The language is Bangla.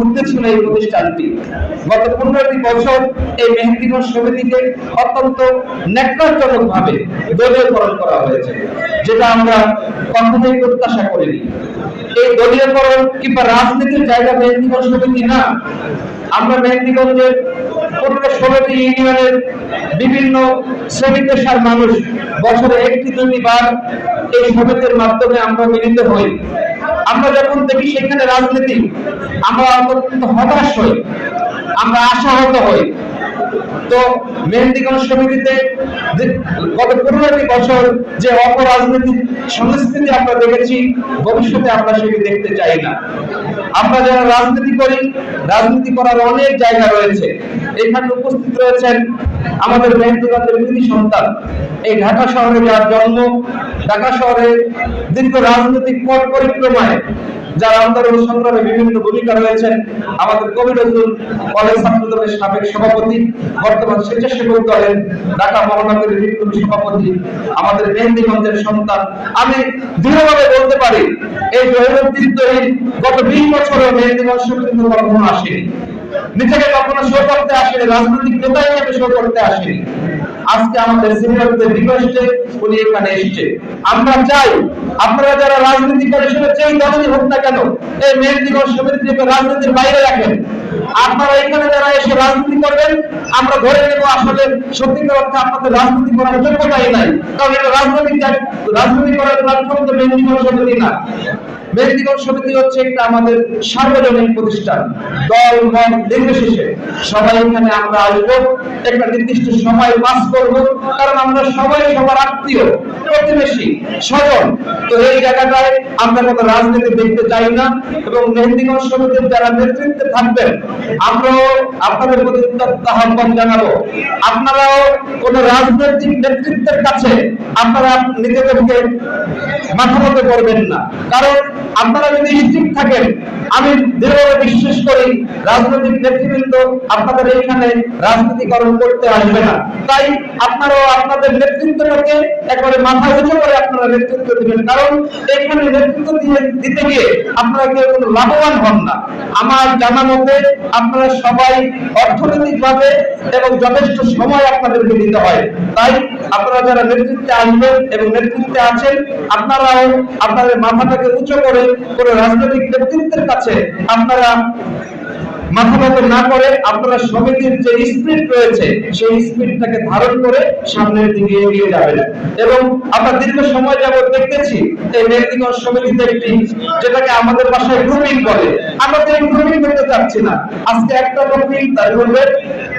ঊর্ধ্বে ছিল এই প্রতিষ্ঠানটি। গত পনেরোটি বছর এই সমিতিকে অত্যন্ত ভাবে দলীয়করণ করা হয়েছে, যেটা আমরা কখনোই প্রত্যাশা করিনি। এই দলীয়করণ কিংবা রাজনীতির জায়গা মেহেন্দিগঞ্জ সমিতি না, আমরা মেহেন্দিগঞ্জের পনেরো ষোলোটি ইউনিয়নের বিভিন্ন শ্রেণি পেশার মানুষ বছরে একটি দুটি বার এই সমিতির মাধ্যমে আমরা মিলিত হই। আমরা যখন দেখি সেখানে রাজনীতি, আমরা অত্যন্ত হতাশ হই, আমরা আশাহত হই। তো মেহেন্দিগঞ্জ সমিতিতে গত পনেরোটি বছর যে অপরাজনৈতিক সংস্কৃতি আমরা দেখেছি, ভবিষ্যতে আমরা সেটি দেখতে চাই না। আমরা যারা রাজনীতি করি, রাজনীতি করার অনেক জায়গা রয়েছে। এখানে উপস্থিত রয়েছেন আমাদের মেহেন্দিগঞ্জের কৃতি সন্তান। এই ঢাকা শহরে যার জন্ম, ঢাকা শহরে দীর্ঘ রাজনৈতিক পথ পরিক্রমায় যার আন্দোলন সংগ্রামে বিভিন্ন ভূমিকা রয়েছেন। আমাদের কবি নজরুল কলেজ ছাত্র দলের সাবেক সভাপতি, বর্তমান স্বেচ্ছাসেবক দলের ঢাকা মহানগরের সভাপতি, আমাদের মেহেন্দিগঞ্জের সন্তান। আমি দৃঢ়ভাবে বলতে পারি, এই জহিরুদ্দিন গত বিশ বছরে মেহেন্দিগঞ্জ কখনো আসেনি। নিজেকে কখনো শো করতে আসেনি, রাজনৈতিক নেতা হিসেবে শো করতে আসেনি। আজকে আমাদের সিনিয়রদের রিকোয়েস্টে উনি এখানে এসেছে। আমরা চাই, আপনারা যারা রাজনীতি করে যেই দলেরই হোক না কেন, এই মেহেন্দিগঞ্জ সমিতিকে রাজনীতির বাইরে রাখেন। আপনারা এখানে যারা এসে রাজনীতি করবেন, আমরা ধরে নেব আসলে সত্যিকার অর্থে আপনাদের রাজনীতি করার যোগ্যতাই নাই। কারণ এটা রাজনৈতিক রাজনীতি করার প্ল্যাটফর্ম তো মেহেন্দিগঞ্জ সমিতি না। মেহেন্দিগঞ্জ সমিতি হচ্ছে একটা আমাদের সার্বজনীন প্রতিষ্ঠান। দল, মত নির্বিশেষে সবাই এখানে আমরা আসব। একটা নির্দিষ্ট সময় পাস করব, কারণ আমরা সবাই সবার আত্মীয়, প্রতিবেশী, স্বজন। তো এই জায়গাটায় আমরা কোনো রাজনীতি দেখতে চাই না এবং মেহেন্দিগঞ্জ সমিতির যারা নেতৃত্বে থাকবেন, আমরাও আপনাদের প্রতি আহ্বান জানাব। আপনারাও কোন রাজনৈতিক নেতৃত্বের কাছে আপনারা নিজেদেরকে মাথা মতো করবেন না। কারণ আপনারা যদি স্থির থাকেন, আমি দৃঢ়ভাবে বিশ্বাস করি রাজনৈতিক নেতৃবৃন্দ আপনাদের এখানে রাজনীতিকরণ করতে আসবে না। তাই আপনারাও আপনাদের নেতৃত্বটাকে একবারে মাথা উঁচু করে আপনারা নেতৃত্ব দিবেন। কারণ এখানে নেতৃত্ব দিয়ে দিতে গিয়ে আপনারা কেউ কোনো লাভবান হন না। আমার জানা মতে আপনারা সবাই অর্থনৈতিকভাবে এবং যথেষ্ট সময় আপনাদেরকে দিতে হয়। তাই আপনারা যারা নেতৃত্বে আসবেন এবং নেতৃত্বে আছেন, আপনারাও আপনাদের মাথাটাকে উঁচু করে কোনো রাজনৈতিক নেতৃত্বের কাছে আপনারা মাথা না করে আপনারা সমিতির যে স্পিরিট রয়েছে, সেই স্পিরিটটাকে ধারণ করে সামনের দিকে এগিয়ে যাবেন। এবং আমরা দীর্ঘ সময় দেখতেছি এই মেহেন্দিগঞ্জ সমিতিতে একটি, যেটাকে আমাদের ভাষায় গ্রুপিং বলে। আমরা তো এই গ্রুপিং করতে চাচ্ছি না। আজকে একটা করবে